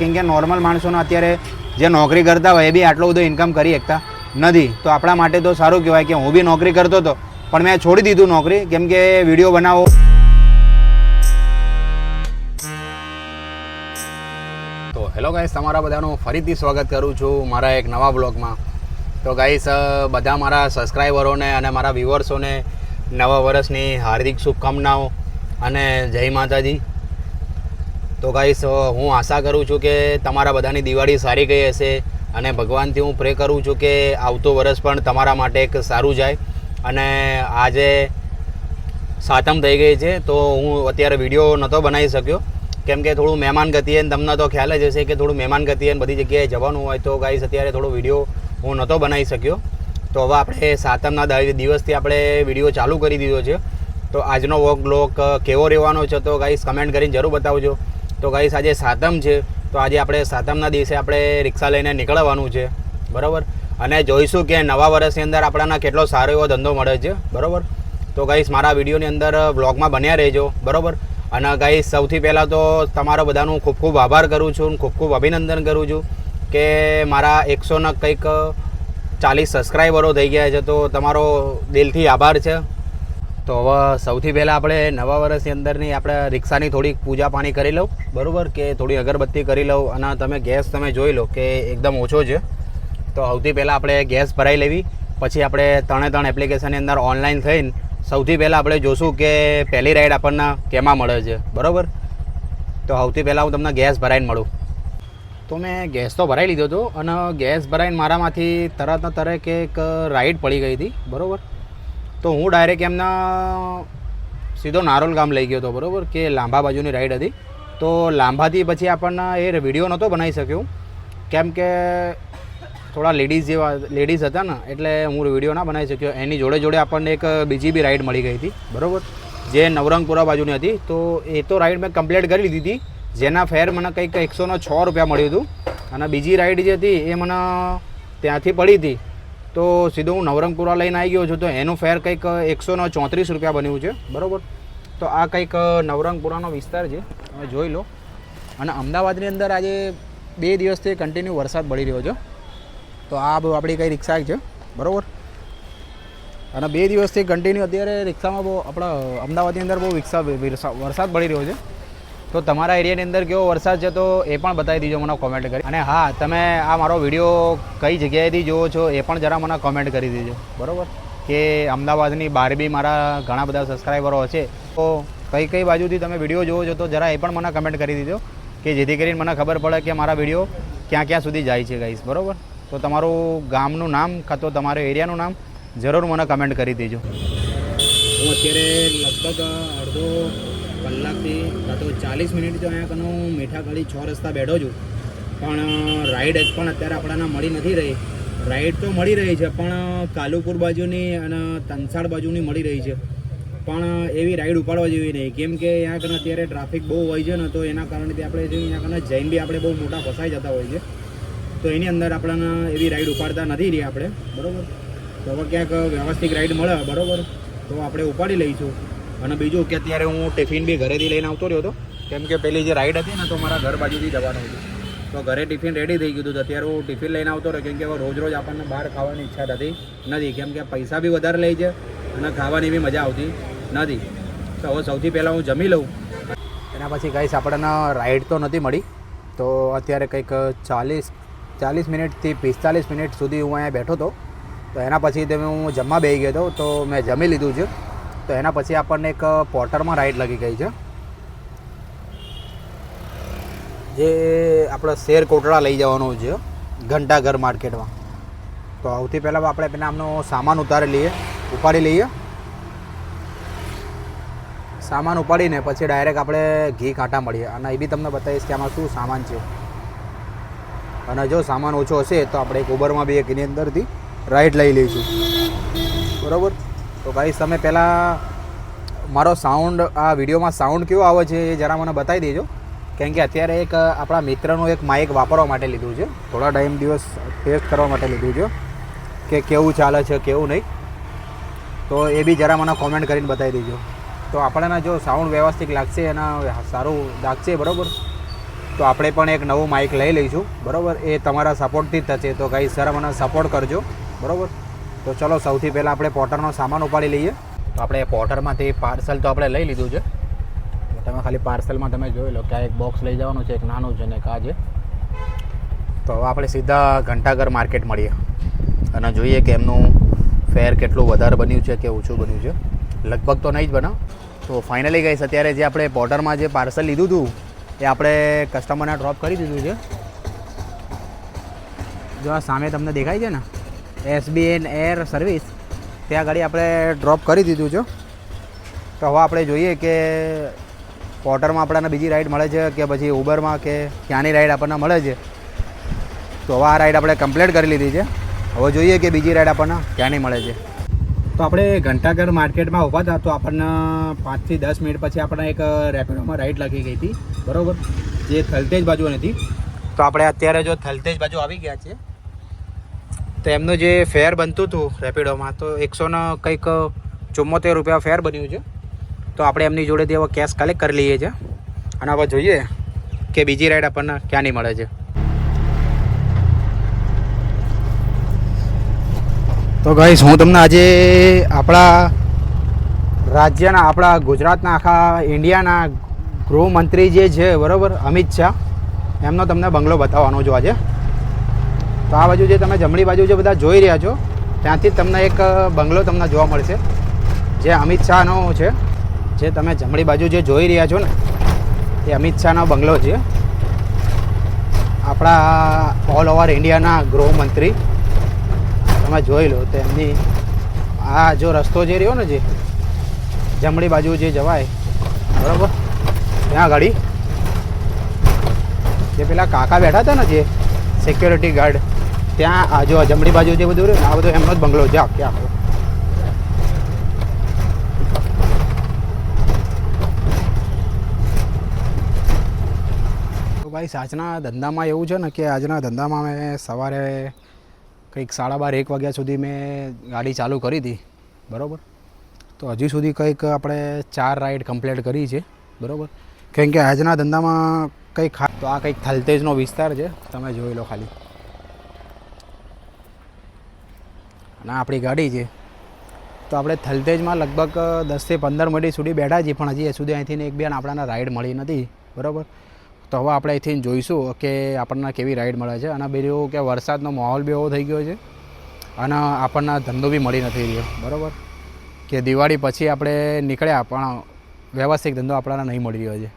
કેમ કે નોર્મલ માણસોને અત્યારે જે નોકરી કરતા હોય એ બી આટલો બધો ઇન્કમ કરી શકતા નથી. તો આપણા માટે તો સારું કહેવાય કે હું બી નોકરી કરતો હતો, પણ મેં છોડી દીધું નોકરી, કેમ કે વીડિયો બનાવો. તો હેલો ગાઈસ, તમારા બધાનું ફરીથી સ્વાગત કરું છું મારા એક નવા બ્લોગમાં તો ગાઈસ બધા મારા સબસ્ક્રાઈબરોને અને મારા વ્યુઅર્સોને નવા વર્ષની હાર્દિક શુભકામનાઓ અને જય માતાજી. તો ગાઈસ હું આશા કરું છું કે તમારા બધાની દિવાળી સારી ગઈ હશે અને ભગવાનથી હું પ્રે કરું છું કે આવતો વર્ષ પણ તમારા માટે એક સારું જાય. અને આજે સાતમ થઈ ગઈ છે, તો હું અત્યારે વીડિયો નહોતો બનાવી શક્યો. કેમ કે થોડું મહેમાન ગતિએ તમને તો ખ્યાલ જ હશે કે થોડું મહેમાન ગતિએ બધી જગ્યાએ જવાનું હોય તો ગાઈસ અત્યારે થોડો વીડિયો હું નહોતો બનાવી શક્યો. તો હવે આપણે સાતમના દિવસથી આપણે વીડિયો ચાલુ કરી દીધો છે. તો આજનો વોક બ્લોક કેવો રહેવાનો છે તો ગાઈસ કમેન્ટ કરીને જરૂર બતાવજો. તો ગાઈસ, આજે સાતમ છે, તો આજે આપણે સાતમના દિવસે આપણે રિક્ષા લઈને નીકળવાનું છે, બરાબર? અને જોઈશું કે નવા વર્ષની અંદર આપણાને કેટલો સારો એવો ધંધો મળે છે, બરાબર? તો ગાઈસ, મારા વિડીયોની અંદર બ્લોગમાં બન્યા રહેજો, બરાબર? અને ગાઈસ, સૌથી પહેલાં તો તમારો બધાનું ખૂબ ખૂબ આભાર કરું છું, ખૂબ ખૂબ અભિનંદન કરું છું કે મારા એકસોના કંઈક ચાલીસ સબસ્ક્રાઈબરો થઈ ગયા છે, તો તમારો દિલથી આભાર છે. તો હવે સૌથી પહેલાં આપણે નવા વર્ષની અંદરની આપણે રિક્ષાની થોડીક પૂજા પાણી કરી લઉં. બરાબર? કે થોડી અગરબત્તી કરી લઉં અને તમે ગેસ તમે જોઈ લો કે એકદમ ઓછો છે. તો સૌથી પહેલાં આપણે ગેસ ભરાઈ લેવી. પછી આપણે ત્રણે ત્રણ એપ્લિકેશનની અંદર ઓનલાઈન થઈને સૌથી પહેલાં આપણે જોશું કે પહેલી રાઈડ આપણને કેમાં મળે છે. બરાબર? તો સૌથી પહેલાં હું તમને ગેસ ભરાઈને મળું. તો મેં ગેસ તો ભરાઈ લીધો હતો અને ગેસ ભરાઈને મારામાંથી તરત તરત એક રાઈડ પડી ગઈ હતી. બરાબર? તો હું ડાયરેક્ટ એમના સીધો નારોલ ગામ લઈ ગયો હતો, બરાબર? કે લાંબા બાજુની રાઈડ હતી. તો લાંબાથી પછી આપણને એ વીડિયો નહોતો બનાવી શક્યો. કેમ કે થોડા લેડીઝ જેવા લેડીઝ હતા ને, એટલે હું વીડિયો ના બનાવી શક્યો. એની જોડે જોડે આપણને એક બીજી બી રાઈડ મળી ગઈ હતી, બરાબર? જે નવરંગપુરા બાજુની હતી. તો એ તો રાઈડ મેં કમ્પ્લીટ કરી લીધી હતી. જેના ફેર મને કંઈક એકસોને છ રૂપિયા મળ્યું હતું. અને બીજી રાઈડ જે હતી, એ મને ત્યાંથી પડી હતી. તો સીધો હું નવરંગપુરા લઈને આવી ગયો છું, તો એનું ફેર કંઈક એકસો ને ચોત્રીસ રૂપિયા બન્યું છે. બરાબર? તો આ કંઈક નવરંગપુરાનો વિસ્તાર છે. તમે જોઈ લો. અને અમદાવાદની અંદર આજે બે દિવસથી કન્ટિન્યુ વરસાદ પડી રહ્યો છે. તો આ આપણી કઈ રિક્ષા છે. બરાબર? અને બે દિવસથી કન્ટિન્યુ અત્યારે રિક્ષામાં બહુ, આપણા અમદાવાદની અંદર બહુ રિક્ષા વરસાદ પડી રહ્યો છે. તો તમારા એરિયાની અંદર કેવો વરસાદ છે તો એ પણ બતાવી દીજો મને કોમેન્ટ કરી. અને હા, તમે આ મારો વીડિયો કઈ જગ્યાએથી જુઓ છો એ પણ જરા મને કોમેન્ટ કરી દેજો. બરાબર? કે અમદાવાદની બહાર બી મારા ઘણા બધા સબસ્ક્રાઈબરો છે. તો કઈ કઈ બાજુથી તમે વીડિયો જુઓ છો તો જરા એ પણ મને કમેન્ટ કરી દીજો. કે જેથી કરીને મને ખબર પડે કે મારા વીડિયો ક્યાં ક્યાં સુધી જાય છે ગાઈસ બરાબર? તો તમારું ગામનું નામ કાં તો તમારા એરિયાનું નામ જરૂર મને કમેન્ટ કરી દેજો. હું અત્યારે લગભગ અડધો કલાકથી કાં તો ચાલીસ મિનિટ તો અહીંયા કનો મીઠા ગળી છ રસ્તા બેઠો છું. પણ રાઈડ જ પણ અત્યારે આપણાને મળી નથી રહી. રાઈડ તો મળી રહી છે, પણ કાલુપુર બાજુની અને તનસાડ બાજુની મળી રહી છે. પણ એવી રાઈડ ઉપાડવા જેવી નહીં. કેમ કે અહીંયા કને અત્યારે ટ્રાફિક બહુ હોય છે ને, તો એના કારણથી આપણે અહીંયા કને જૈન બી આપણે બહુ મોટા ફસાઈ જતા હોય છે. તો એની અંદર આપણને એવી રાઈડ ઉપાડતા નથી રહી આપણે. બરાબર? તો હવે ક્યાંક વ્યવસ્થિત રાઈડ મળે, બરાબર? તો આપણે ઉપાડી લઈશું. અને બીજું કે અત્યારે હું ટિફિન બી ઘરેથી લઈને આવતો રહ્યો હતો. કેમ કે પેલી જે રાઈડ હતી ને તો મારા ઘર બાજુથી જવાનું હતું. તો ઘરે ટિફિન રેડી થઈ ગયું હતું. અત્યારે હું ટિફિન લઈને આવતો રહ્યો. કેમ કે રોજ રોજ આપણને બહાર ખાવાની ઈચ્છા થતી નથી. કેમ કે પૈસા બી વધારે લે છે અને ખાવાની બી મજા આવતી નથી. તો હવે સૌથી પહેલાં હું જમી લઉં. એના પછી કંઈ આપણને રાઈડ તો નથી મળી. તો અત્યારે કંઈક ચાલીસ ચાલીસ મિનિટથી પિસ્તાલીસ મિનિટ સુધી હું અહીંયા બેઠો હતો. તો એના પછી તમે હું જમવા બેસી ગયો હતો. તો મેં જમી લીધું છે. તો એના પછી આપણને એક પોર્ટરમાં રાઈડ લગી ગઈ છે. જે આપણે શેર કોટડા લઈ જવાનું છે, ઘંટાઘર માર્કેટમાં. તો સૌથી પહેલાં આપણે પેલા આમનો સામાન ઉતારી લઈએ, ઉપાડી લઈએ. સામાન ઉપાડીને પછી ડાયરેક્ટ આપણે ઘી કાંટા મળીએ. અને એ બી તમને બતાવીશ કે આમાં શું સામાન છે. અને જો સામાન ઓછો હશે તો આપણે એક ઉબરમાં બી એક એની અંદરથી રાઈડ લઈ લઈશું. બરાબર? તો ગાઈસ તમે પહેલાં મારો સાઉન્ડ આ વિડીયોમાં સાઉન્ડ કેવો આવે છે એ જરા મને બતાવી દેજો. કેમ કે અત્યારે એક આપણા મિત્રનું એક માઇક વાપરવા માટે લીધું છે. થોડા ટાઈમ દિવસ ટેસ્ટ કરવા માટે લીધું છે. કે કેવું ચાલે છે, કેવું નહીં. તો એ બી જરા મને કોમેન્ટ કરીને બતાવી દેજો. તો આપણને જો સાઉન્ડ વ્યવસ્થિત લાગશે એના સારું લાગશે, બરાબર? તો આપણે પણ એક નવું માઇક લઈ લઈશું, બરાબર? એ તમારા સપોર્ટથી જ થશે. તો ગાઈસ સર મને સપોર્ટ કરજો, બરાબર? તો ચલો, સૌથી પહેલાં આપણે પોટરનો સામાન ઉપાડી લઈએ. તો આપણે પોટરમાંથી પાર્સલ તો આપણે લઈ લીધું છે. તમે ખાલી પાર્સલમાં તમે જોઈ લો કે એક બોક્સ લઈ જવાનું છે, એક નાનું છે ને એક છે. તો હવે આપણે સીધા ઘંટાઘર માર્કેટ મળીએ. અને જોઈએ કે એમનું ફેર કેટલું વધારે બન્યું છે કે ઓછું બન્યું છે. લગભગ તો નહીં જ બનાવ તો ફાઇનલી ગઈશ અત્યારે જે આપણે પોર્ટરમાં જે પાર્સલ લીધું હતું, એ આપણે કસ્ટમરને ડ્રોપ કરી દીધું છે. જો આ સામે તમને દેખાય છે ને? SBN air service. ત્યાં આગળ આપણે ડ્રોપ કરી દીધું છે. તો હવે આપણે જોઈએ કે પોટરમાં આપણને બીજી રાઈડ મળે છે કે પછી ઉબરમાં કે ક્યાંની રાઈડ આપણને મળે છે. તો હવે આ રાઈડ આપણે કમ્પ્લીટ કરી લીધી છે. હવે જોઈએ કે બીજી રાઈડ આપણને ક્યાંની મળે છે. તો આપણે ઘંટાઘર માર્કેટમાં ઊભા હતા તો આપણને પાંચથી દસ મિનિટ પછી આપણને એક રેપિડોમાં રાઈડ લાગી ગઈ હતી. બરાબર? જે થલતેજ બાજુ હતી તો આપણે અત્યારે જો થલતેજ બાજુ આવી ગયા છે તો એમનું જે ફેર બનતું હતું રેપિડોમાં, તો એકસોને કંઈક ચુમ્મોતેર રૂપિયા ફેર બન્યું છે. તો આપણે એમની જોડેથી હવે કેશ કલેક્ટ કરી લઈએ છીએ. અને હવે જોઈએ કે બીજી રાઈડ આપણને ક્યાં નહીં મળે છે. તો ગાઈશ હું તમને આજે આપણા રાજ્યના, આપણા ગુજરાતના, આખા ઇન્ડિયાના ગૃહમંત્રી જે છે, બરાબર, અમિત શાહ, એમનો તમને બંગલો બતાવવાનો છું આજે. તો આ બાજુ જે તમે જમણી બાજુ જે બધા જોઈ રહ્યા છો, ત્યાંથી તમને એક બંગલો તમને જોવા મળશે, જે અમિત શાહનો છે. જે તમે જમણી બાજુ જે જોઈ રહ્યા છો ને, એ અમિત શાહનો બંગલો છે. આપણા ઓલ ઓવર ઇન્ડિયાના ગૃહમંત્રી, તમે જોઈ લો તો એમની આ જો રસ્તો જે રહ્યો ને જે, જમણી બાજુ જે જવાય, બરાબર? ત્યાં ગાડી જે પેલા કાકા બેઠા હતા ને જે સિક્યોરિટી ગાર્ડ ત્યાં આ જો જમણી બાજુ જે બધું રહ્યું આ બધું એમનો જ બંગલો છે આખે આખો. તો ભાઈ આજના ધંધામાં એવું છે ને કે આજના ધંધામાં મેં સવારે કંઈક સાડા બાર, એક વાગ્યા સુધી મેં ગાડી ચાલુ કરી હતી, બરાબર? તો હજી સુધી કંઈક આપણે ચાર રાઈડ કમ્પ્લીટ કરી છે, બરાબર? કેમ કે આજના ધંધામાં કંઈક તો આ કંઈક થલતેજનો વિસ્તાર છે, તમે જોઈ લો ખાલી. અને આપણી ગાડી છે. તો આપણે થલતેજમાં લગભગ દસથી પંદર મિનિટ સુધી બેઠા છીએ, પણ હજી સુધી અહીંથી એક બે આપણાને રાઈડ મળી નથી, બરાબર? તો હવે આપણે અહીંથી જોઈશું કે આપણને કેવી રાઈડ મળે છે અને બીજું કે વરસાદનો માહોલ બી એવો થઈ ગયો છે અને આપણને ધંધો બી મળી નથી રહ્યો, બરાબર? કે દિવાળી પછી આપણે નીકળ્યા, પણ વ્યવસ્થિત ધંધો આપણને નહીં મળી રહ્યો છે.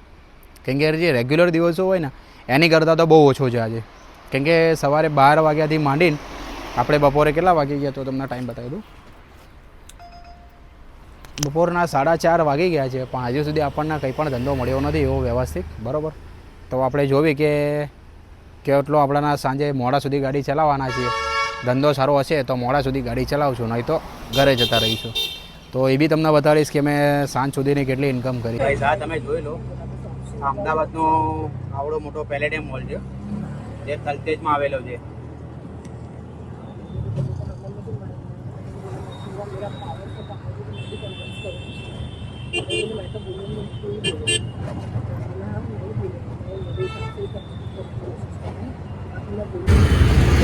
કેમ કે જે રેગ્યુલર દિવસો હોય ને, એની કરતાં તો બહુ ઓછો છે આજે. કેમ કે સવારે બાર વાગ્યાથી માંડીને આપણે બપોરે કેટલા વાગી ગયા તો તમને ટાઈમ બતાવી દઉં? બપોરના સાડા ચાર વાગી ગયા છે, પણ હજુ સુધી આપણને કંઈ પણ ધંધો મળ્યો નથી એવો વ્યવસ્થિત, બરાબર? તો આપણે જોવી કે કેટલો આપણાના સાંજે મોડા સુધી ગાડી ચલાવવાના છીએ. ધંધો સારો હશે તો મોડા સુધી ગાડી ચલાવશું, નહીં તો ઘરે જતા રહીશું. તો એ બી તમને બતાવીશ કે મેં સાંજ સુધીની કેટલી ઇન્કમ કરી. તમે જોઈ લો, અમદાવાદનો આવડો મોટો પેલેડિયમ મોલ છે, જે થલતેજમાં આવેલો છે. તો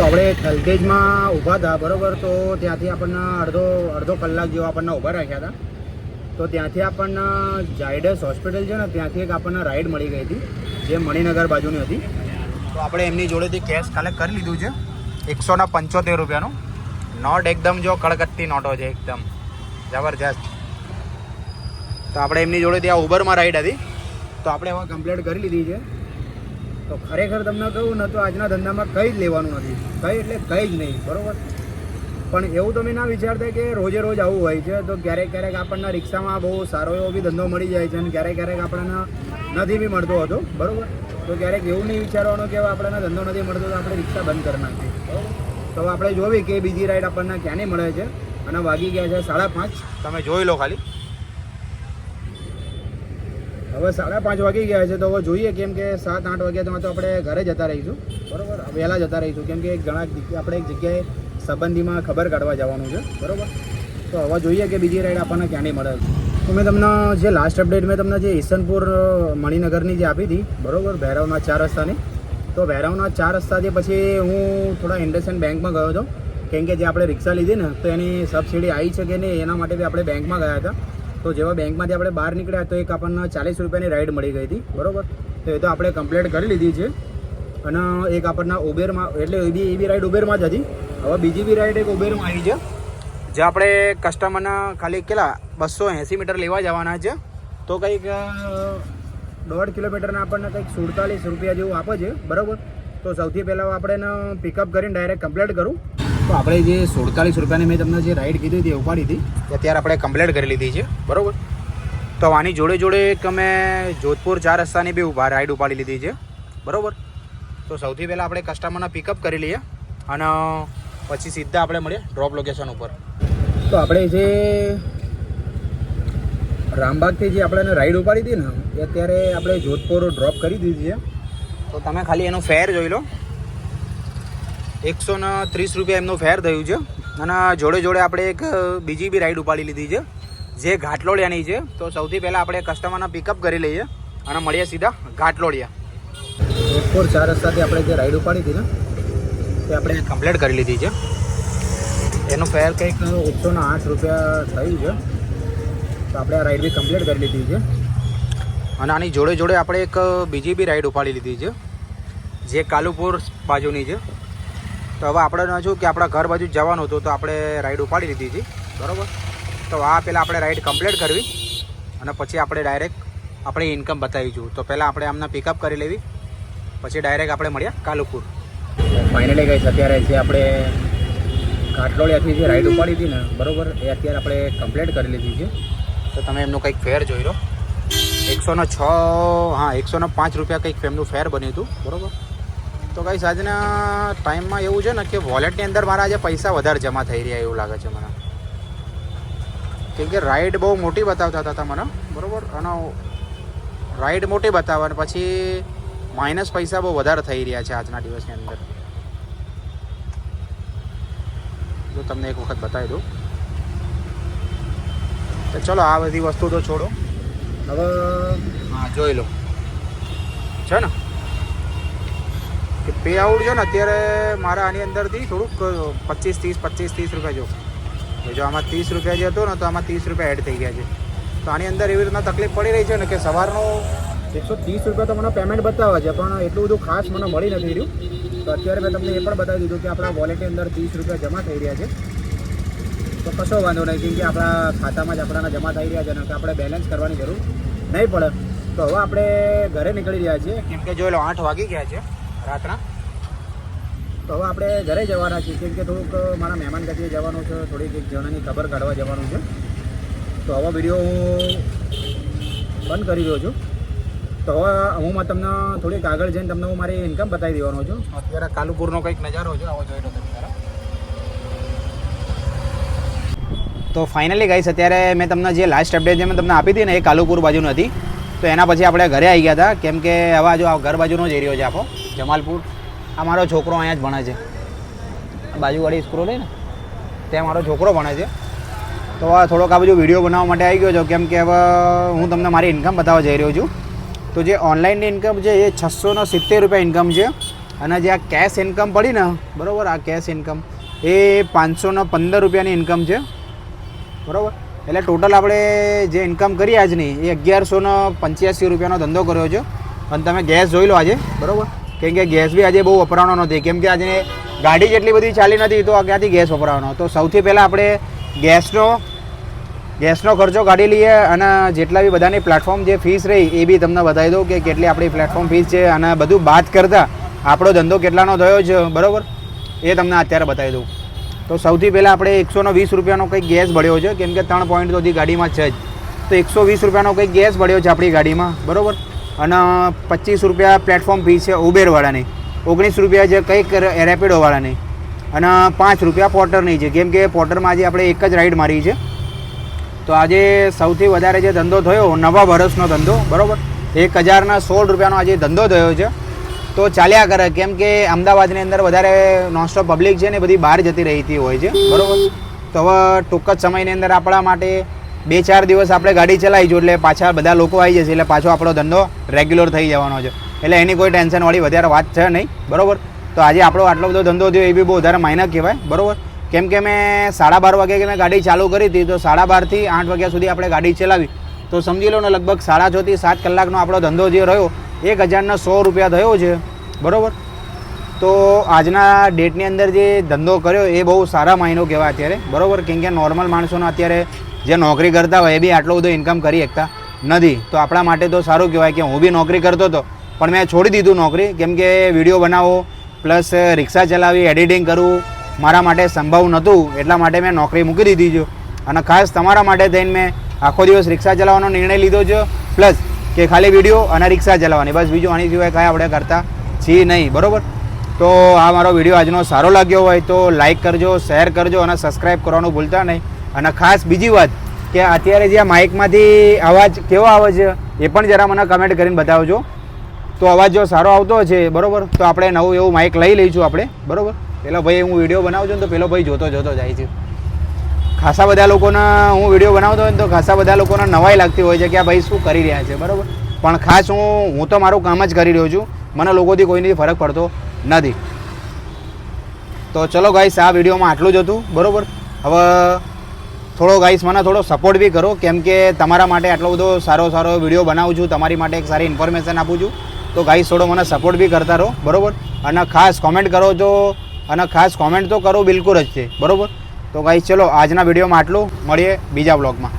આપણે થલગેજમાં ઊભા હતા બરાબર? તો ત્યાંથી આપણને અડધો અડધો કલાક જેવો આપણને ઊભા રાખ્યા હતા. તો ત્યાંથી આપણને જાયડસ હોસ્પિટલ છે ને, ત્યાંથી એક આપણને રાઈડ મળી ગઈ હતી, જે મણિનગર બાજુની હતી. તો આપણે એમની જોડેથી કેશ કલેક્ટ કરી લીધું છે, એકસો પંચોતેર રૂપિયાનું. નોટ એકદમ જો કડકત્તી નોટો છે, એકદમ. જબરજસ્ત. તો આપણે એમની જોડે ત્યાં ઉબરમાં રાઈડ હતી. તો આપણે એમાં કમ્પ્લેટ કરી લીધી છે. તો ખરેખર તમને કહું, ને તો આજના ધંધામાં કંઈ જ લેવાનું નથી. કંઈ એટલે કંઈ જ નહીં, બરાબર? પણ એવું તમે ના વિચારતા કે રોજે રોજ આવું હોય છે, તો ક્યારેક ક્યારેક આપણને રિક્ષામાં બહુ સારો એવો બી ધંધો મળી જાય છે અને ક્યારેક ક્યારેક આપણને નથી બી મળતો હતો, બરાબર? તો ક્યારેક એવું નહીં વિચારવાનું કે આપણને ધંધો નથી મળતો, તો આપણે રિક્ષા બંધ કરી નાખીએ. બરોબર તો આપણે જોવી કે બીજી રાઈડ આપણને ક્યાંની મળે છે. અને વાગી ગયા છે સાડા પાંચ. તમે જોઈ લો ખાલી. હવે સાડા પાંચ વાગી ગયા છે તો હવે જોઈએ કેમ કે સાત આઠ વાગ્યા તો આપણે ઘરે જતા રહીશું. બરોબર? વહેલા જતા રહીશું. કેમ કે એક ઘણા આપણે એક જગ્યાએ સંબંધીમાં ખબર કાઢવા જવાનું છે. બરોબર? તો હવે જોઈએ કે બીજી રાઈડ આપણને ક્યાંની મળે છે. તો મેં તમને જે લાસ્ટ અપડેટ મેં તમને જે ઈસનપુર મણિનગરની જે આપી હતી. બરોબર? ભૈરવના ચાર રસ્તાની. તો વેરાવના ચાર રસ્તાથી પછી હું થોડા ઇન્ડસઇન્ડ બેંકમાં ગયો હતો. કેમ કે જે આપણે રિક્ષા લીધી ને, તો એની સબસિડી આવી છે કે નહીં એના માટે બી આપણે બેંકમાં ગયા હતા. તો જેવા બેંકમાંથી આપણે બહાર નીકળ્યા તો એક આપણને ચાલીસ રૂપિયાની રાઈડ મળી ગઈ હતી, બરોબર? તો એ તો આપણે કમ્પ્લીટ કરી લીધી છે. અને એક આપણને ઉબેરમાં, એટલે એ બી એ બી રાઈડ ઉબેરમાં જ હતી. હવે બીજી બી રાઈડ એક ઉબેરમાં આવી છે, જે આપણે કસ્ટમરના ખાલી કેટલા, બસો એંસી મીટર લેવા જવાના છે. તો કંઈક દોઢ કિલોમીટરના આપણને કંઈક સુડતાલીસ રૂપિયા જેવું આપે છે બરાબર? તો સૌથી પહેલાં આપણે એને પિકઅપ કરીને ડાયરેક્ટ કમ્પ્લેટ કરું. તો આપણે જે સુડતાલીસ રૂપિયાની મેં તમને જે રાઈડ કીધી હતી ઉપાડી હતી. અત્યારે આપણે કમ્પ્લેટ કરી લીધી છે બરાબર? તો આની જોડે જોડે એક અમે જોધપુર ચાર રસ્તાની બી ઊભા રાઈડ ઉપાડી લીધી છે બરાબર? તો સૌથી પહેલાં આપણે કસ્ટમરને પિકઅપ કરી લઈએ અને પછી સીધા આપણે મળીએ ડ્રોપ લોકેશન ઉપર. તો આપણે જે રામબાગથી જે આપણે રાઈડ ઉપાડી હતી ને એ અત્યારે આપણે જોધપુર ડ્રોપ કરી દીધી છે. તો તમે ખાલી એનો ફેર જોઈ લો. એકસો ને ત્રીસ રૂપિયા એમનું ફેર થયું છે. અને જોડે જોડે આપણે એક બીજી બી રાઈડ ઉપાડી લીધી છે. જે ઘાટલોડિયાની છે. તો સૌથી પહેલાં આપણે કસ્ટમરને પિકઅપ કરી લઈએ અને મળીએ સીધા ઘાટલોડિયા. જોધપુર ચાર રસ્તાથી આપણે જે રાઈડ ઉપાડી હતી ને, તે આપણે કમ્પ્લીટ કરી લીધી છે. એનો ફેર કંઈક એકસો ને આઠ રૂપિયા થયું છે. તો આપણે આ રાઈડ બી કમ્પ્લીટ કરી લીધી છે. અને આની જોડે જોડે આપણે એક બીજી બી રાઈડ ઉપાડી લીધી છે, જે કાલુપુર બાજુની છે. તો હવે આપણે શું કે આપણા ઘર બાજુ જવાનું હતું, તો આપણે રાઈડ ઉપાડી લીધી હતી. બરાબર? તો આ પહેલાં આપણે રાઈડ કમ્પ્લીટ કરવી અને પછી આપણે ડાયરેક્ટ આપણે ઇન્કમ બતાવીશું. તો પહેલાં આપણે આમને પિકઅપ કરી લેવી, પછી ડાયરેક્ટ આપણે મળ્યા કાલુપુર. ફાઇનલી ગઈ અત્યારે જે આપણે કાટલોડિયાથી જે રાઈડ ઉપાડી હતી ને, બરાબર, એ અત્યારે આપણે કમ્પ્લીટ કરી લીધી છે. તો તમે એમનું કંઈક ફેર જોઈ લો. એકસો ને છ, હા, એકસો ને પાંચ રૂપિયા કંઈક એમનું ફેર બન્યું હતું, બરાબર? તો કંઈ આજના ટાઈમમાં એવું છે ને કે વોલેટની અંદર મારા આજે પૈસા વધારે જમા થઈ રહ્યા એવું લાગે છે મને. કેમ કે રાઈડ બહુ મોટી બતાવતા હતા મને, બરાબર? અને રાઈડ મોટી બતાવે અને પછી માઇનસ પૈસા બહુ વધારે થઈ રહ્યા છે આજના દિવસની અંદર. જો તમને એક વખત બતાવી દઉં. તો ચલો, આ બધી વસ્તુ તો છોડો. હવે હા જોઈ લો. છે ને? કે પે આઉટ છે ને અત્યારે મારા આની અંદરથી થોડુંક પચીસ ત્રીસ પચીસ ત્રીસ રૂપિયા જો. જો આમાં ત્રીસ રૂપિયા જે હતો ને તો આમાં ત્રીસ રૂપિયા એડ થઈ ગયા છે. તો આની અંદર એવી રીતના તકલીફ પડી રહી છે ને કે સવારનું એકસો ત્રીસ રૂપિયા તો મને પેમેન્ટ બતાવે છે પણ એટલું બધું ખાસ મને મળી નથી રહ્યું. તો અત્યારે મેં તમને એ પણ બતાવી દીધું કે આપણા વોલેટની અંદર ત્રીસ રૂપિયા જમા થઈ રહ્યા છે. તો કશો વાંધો નહીં, કેમ કે આપણા ખાતામાં જ આપણાના જમા થઈ રહ્યા છે અને આપણે બેલેન્સ કરવાની જરૂર નહીં પડે. તો હવે આપણે ઘરે નીકળી રહ્યા છીએ. કેમ કે જોઈ લો, આઠ વાગી ગયા છે રાતના. તો હવે આપણે ઘરે જવાના છીએ. કેમ કે થોડુંક મારા મહેમાન ગતિએ જવાનું છે, થોડીક એક જણાની ખબર કાઢવા જવાનું છે. તો હવે વીડિયો હું બંધ કરી રહ્યો છું. તો હવે હું તમને થોડીક આગળ જઈને તમને હું મારી ઇન્કમ બતાવી દેવાનો છું. અત્યારે કાલુપુરનો કંઈક નજારો છે, આવો જોઈ લો તમે જરા. તો ફાઇનલી ગાઈસ અત્યારે મેં તમને જે લાસ્ટ અપડેટ જે મેં તમને આપી હતી ને, એ કાલુપુર બાજુનું હતી. તો એના પછી આપણે ઘરે આવી ગયા હતા. કેમ કે હવે જો આ ઘર બાજુનો જ એરિયો છે આખો, જમાલપુર. આ મારો છોકરો અહીંયા જ ભણે છે. બાજુવાળી સ્કૂલો હોય ને? ત્યાં મારો છોકરો ભણે છે. તો આ થોડોક આ બધું વીડિયો બનાવવા માટે આવી ગયો છું. કેમ કે હવે હું તમને મારી ઇન્કમ બતાવવા જઈ રહ્યો છું. તો જે ઓનલાઈનની ઇન્કમ છે, એ છસોને સિત્તેર રૂપિયા ઇન્કમ છે. અને જે આ કેશ ઇન્કમ પડી ને, બરાબર, આ કેશ ઇન્કમ એ પાંચસો ને પંદર રૂપિયાની ઇન્કમ છે. બરાબર? એટલે ટોટલ આપણે જે ઇન્કમ કરી આજની, એ અગિયારસો ને પંચ્યાસી રૂપિયાનો ધંધો કર્યો છે. અને તમે ગેસ જોઈ લો આજે, બરાબર? કેમ કે ગેસ બી આજે બહુ વપરાવાનો નથી. કેમ કે આજે ગાડી જેટલી બધી ચાલી નથી, તો ક્યાંથી ગેસ વપરાવાનો? તો સૌથી પહેલાં આપણે ગેસનો ગેસનો ખર્ચો કાઢી લઈએ અને જેટલા બી બધાની પ્લેટફોર્મ જે ફીસ રહી, એ બી તમને બતાવી દઉં કે કેટલી આપણી પ્લેટફોર્મ ફીસ છે અને બધું બાદ કરતાં આપણો ધંધો કેટલાનો થયો છે, બરાબર? એ તમને અત્યારે બતાવી દઉં. તો સૌથી પહેલાં આપણે એકસોનો વીસ રૂપિયાનો કંઈક ગેસ ભર્યો છે, કેમ કે ત્રણ પોઈન્ટ સુધી ગાડીમાં છે જ. તો એકસો વીસ રૂપિયાનો કંઈક ગેસ ભર્યો છે આપણી ગાડીમાં, બરાબર? અને પચીસ રૂપિયા પ્લેટફોર્મ ફી છે ઉબેરવાળાની, ઓગણીસ રૂપિયા છે કંઈક રેપિડોવાળાની, અને પાંચ રૂપિયા પોર્ટરની છે, કેમ કે પોર્ટરમાં આજે આપણે એક જ રાઈડ મારી છે. તો આજે સૌથી વધારે જે ધંધો થયો, નવા વર્ષનો ધંધો, બરાબર? એક હજારના સોળ રૂપિયાનો આજે ધંધો થયો છે. તો ચાલ્યા કરે, કેમ કે અમદાવાદની અંદર વધારે નોનસ્ટોપ પબ્લિક છે ને બધી બહાર જતી રહેતી હોય છે. બરાબર? તો હવે ટૂંક જ સમયની અંદર આપણા માટે બે ચાર દિવસ આપણે ગાડી ચલાવીશું એટલે પાછા બધા લોકો આવી જશે એટલે પાછો આપણો ધંધો રેગ્યુલર થઈ જવાનો છે. એટલે એની કોઈ ટેન્શનવાળી વધારે વાત છે નહીં. બરોબર? તો આજે આપણો આટલો બધો ધંધો થયો એ બી બહુ વધારે માઇનર કહેવાય. બરોબર? કેમ કે મેં સાડા બાર વાગે મેં ગાડી ચાલુ કરી હતી, તો સાડા બારથી આઠ વાગ્યા સુધી આપણે ગાડી ચલાવી. તો સમજી લો ને લગભગ સાડા છથી સાત કલાકનો આપણો ધંધો જે રહ્યો એક હજારના સો રૂપિયા થયો છે, બરાબર? તો આજના ડેટની અંદર જે ધંધો કર્યો એ બહુ સારા માયનો કહેવાય અત્યારે, બરાબર? કેમ કે નોર્મલ માણસોનો અત્યારે જે નોકરી કરતા હોય એ બી આટલો બધો ઇન્કમ કરી શકતા નથી. તો આપણા માટે તો સારું કહેવાય કે હું બી નોકરી કરતો હતો, પણ મેં છોડી દીધું નોકરી. કેમ કે વીડિયો બનાવો, પ્લસ રિક્ષા ચલાવી, એડિટિંગ કરવું મારા માટે સંભવ નહોતું, એટલા માટે મેં નોકરી મૂકી દીધી છે. અને ખાસ તમારા માટે થઈને મેં આખો દિવસ રિક્ષા ચલાવવાનો નિર્ણય લીધો છે, પ્લસ કે ખાલી વીડિયો અને રિક્ષા ચલાવવાની. બસ બીજું આની સિવાય કાંઈ આપણે કરતા છીએ નહીં, બરોબર? તો આ મારો વીડિયો આજનો સારો લાગ્યો હોય તો લાઈક કરજો, શેર કરજો અને સબસ્ક્રાઈબ કરવાનું ભૂલતા નહીં. અને ખાસ બીજી વાત કે અત્યારે જે આ માઇકમાંથી અવાજ કેવો આવે છે એ પણ જરા મને કમેન્ટ કરીને બતાવજો. તો અવાજ જો સારો આવતો છે, બરોબર? તો આપણે નવું એવું માઇક લઈ લઈશું આપણે, બરોબર? પેલો ભાઈ હું વીડિયો બનાવું છું ને તો પેલો ભાઈ જોતો જોતો જાય છે. ખાસા બધા લોકોને, હું વીડિયો બનાવતો હોય તો ખાસા બધા લોકોને નવાઈ લાગતી હોય છે કે આ ભાઈ શું કરી રહ્યા છે, બરાબર? પણ ખાસ હું હું તો મારું કામ જ કરી રહ્યો છું. મને લોકોથી કોઈની ફરક પડતો નથી. તો ચલો ગાઈસ આ વિડીયોમાં આટલું જ હતું, બરાબર? હવે થોડો ગાઈસ મને થોડો સપોર્ટ બી કરો, કેમ કે તમારા માટે આટલો બધો સારો સારો વીડિયો બનાવું છું, તમારી માટે એક સારી ઇન્ફોર્મેશન આપું છું. તો ગાઈસ થોડો મને સપોર્ટ બી કરતા રહો, બરાબર? અને ખાસ કોમેન્ટ કરો તો અને ખાસ કોમેન્ટ તો કરો, બિલકુલ જ છે, બરોબર? તો ગાઈસ ચલો આજના વિડીયોમાં આટલું. મળીએ બીજા બ્લોગમાં